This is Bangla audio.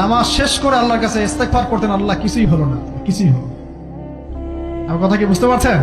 নামাজ শেষ করে আল্লাহর কাছে ইস্তেকফার করতেন, আল্লাহ কিছুই হলো না, কিছুই হলো আমার কথা কি বুঝতে পারছেন?